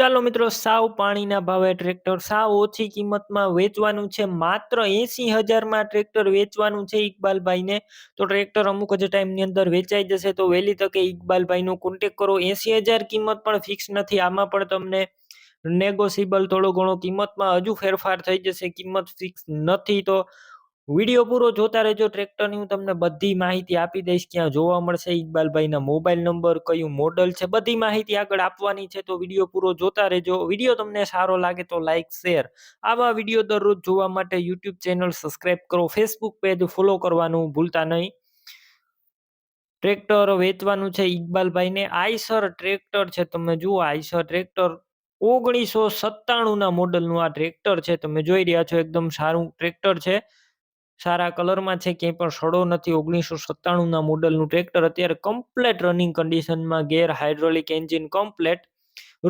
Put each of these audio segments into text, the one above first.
ચાલો મિત્રો, સાવ પાણીના ભાવે ટ્રેક્ટર સાવ ઓછી કિંમતમાં વેચવાનું છે. માત્ર એસી હજારમાં ટ્રેક્ટર વેચવાનું છે ઇકબાલભાઈને. તો ટ્રેક્ટર અમુક જ ટાઈમની અંદર વેચાઈ જશે. તો વહેલી તકે ઇકબાલભાઈનો કોન્ટેક કરો. એસી હજાર કિંમત પણ ફિક્સ નથી. આમાં પણ તમને નેગોશિયેબલ થોડો ઘણો કિંમતમાં હજુ ફેરફાર થઈ જશે. કિંમત ફિક્સ નથી તો વીડિયો પૂરો જોતા રહેજો ટ્રેક્ટરની. હું તમને બધી માહિતી આપી દઈશ. ક્યાં જોવા મળશે? ઇકબાલભાઈના મોબાઈલ નંબર, કયું મોડલ છે? બધી માહિતી આગળ આપવાની છે. તો વીડિયો પૂરો જોતા રહેજો. વીડિયો તમને સારો લાગે તો લાઇક શેર. આવા વીડિયો દરરોજ જોવા માટે યુટ્યુબ ચેનલ સબસ્ક્રાઈબ કરો. ફેસબુક પેજ ફોલો કરવાનું ભૂલતા નહીં. ટ્રેક્ટર વેચવાનું છે ઇકબાલભાઈને. આઈસર ટ્રેક્ટર છે. તમે જુઓ, આઈસર ટ્રેક્ટર ઓગણીસો સત્તાણુંના મોડલનું આ ટ્રેક્ટર છે. તમે જોઈ રહ્યા છો, એકદમ સારું ટ્રેક્ટર છે. સારા કલરમાં છે ક્યાંય પણ સડો નથી. ઓગણીસો સત્તાણુંના મોડલનું ટ્રેક્ટર અત્યારે કમ્પ્લેટ રનિંગ કન્ડિશનમાં ગેર હાઇડ્રોલિક એન્જિન કમ્પ્લેટ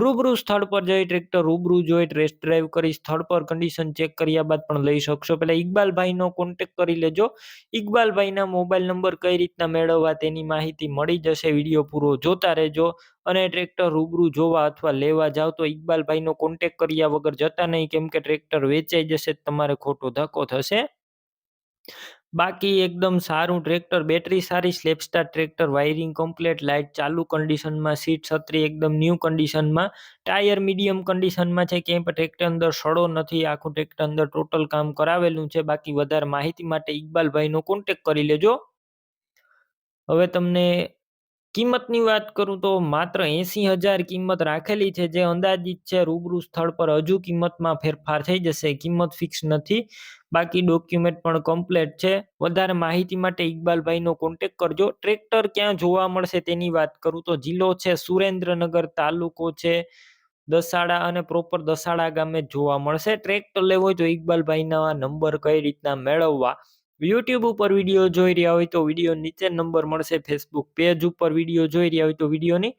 રૂબરૂ સ્થળ પર જઈ ટ્રેક્ટર રૂબરૂ જોઈ ટેસ્ટ ડ્રાઈવ કરી સ્થળ પર કન્ડિશન ચેક કર્યા બાદ પણ લઈ શકશો. પહેલા ઇકબાલભાઈનો કોન્ટેક કરી લેજો. ઇકબાલભાઈના મોબાઈલ નંબર કઈ રીતના મેળવવા તેની માહિતી મળી જશે વીડિયો પૂરો જોતા રહેજો. અને ટ્રેક્ટર રૂબરૂ જોવા અથવા લેવા જાવ તો ઇકબાલભાઈનો કોન્ટેક કર્યા વગર જતા નહીં. કેમ કે ટ્રેક્ટર વેચાઈ જશે, તમારે ખોટો ધક્કો થશે. બાકી એકદમ સારું ટ્રેક્ટર, બેટરી સારી, સ્લેપસ્ટાર ટ્રેક્ટર, વાયરિંગ કમ્પ્લેટ, લાઇટ ચાલુ કન્ડિશનમાં, સીટ છત્રી એકદમ ન્યૂ કન્ડિશનમાં, ટાયર મીડિયમ કન્ડિશનમાં છે, ક્યાંય પણ ટ્રેક્ટર અંદર સડો નથી, આખું ટ્રેક્ટર અંદર ટોટલ કામ કરાવેલું છે, બાકી વધારે માહિતી માટે ઇકબાલભાઈનો કોન્ટેક કરી લેજો. હવે તમને કિંમતની વાત કરું તો માત્ર એંસી હજાર કિંમત રાખેલી છે. જે અંદાજિત છે રૂબરૂ સ્થળ પર હજુ કિંમતમાં ફેરફાર થઈ જશે. કિંમત ફિક્સ નથી. બાકી ડોક્યુમેન્ટ પણ કમ્પ્લેટ છે. વધારે માહિતી માટે ઇકબાલભાઈનો કોન્ટેક કરજો. ટ્રેક્ટર ક્યાં જોવા મળશે તેની વાત કરું તો જિલ્લો છે સુરેન્દ્રનગર, તાલુકો છે દસાડા અને પ્રોપર દસાડા ગામે જોવા મળશે. ટ્રેક્ટર લેવો તો ઇકબાલભાઈના નંબર કઈ રીતના મેળવવા? યુટ્યુબ ઉપર વીડિયો જોઈ રહ્યા હોય તો વીડિયો નીચે નંબર મળશે ફેસબુક પેજ ઉપર વીડિયો જોઈ રહ્યા હોય તો વિડીયોની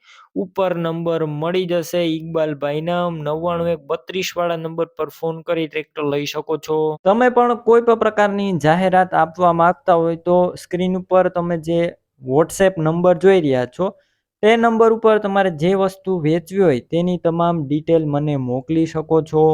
ઉપર નંબર મળી જશે. ઇકબાલભાઈના નવ્વાણું એક બત્રીસ વાળા નંબર પર ફોન કરી ટ્રેક્ટર લઈ શકો છો. તમે પણ કોઈ પણ પ્રકારની જાહેરાત આપવા માંગતા હોય તો સ્ક્રીન ઉપર તમે જે વોટ્સએપ નંબર જોઈ રહ્યા છો, તે નંબર ઉપર તમારે જે વસ્તુ વેચવી હોય તેની તમામ ડિટેલ મને મોકલી શકો છો.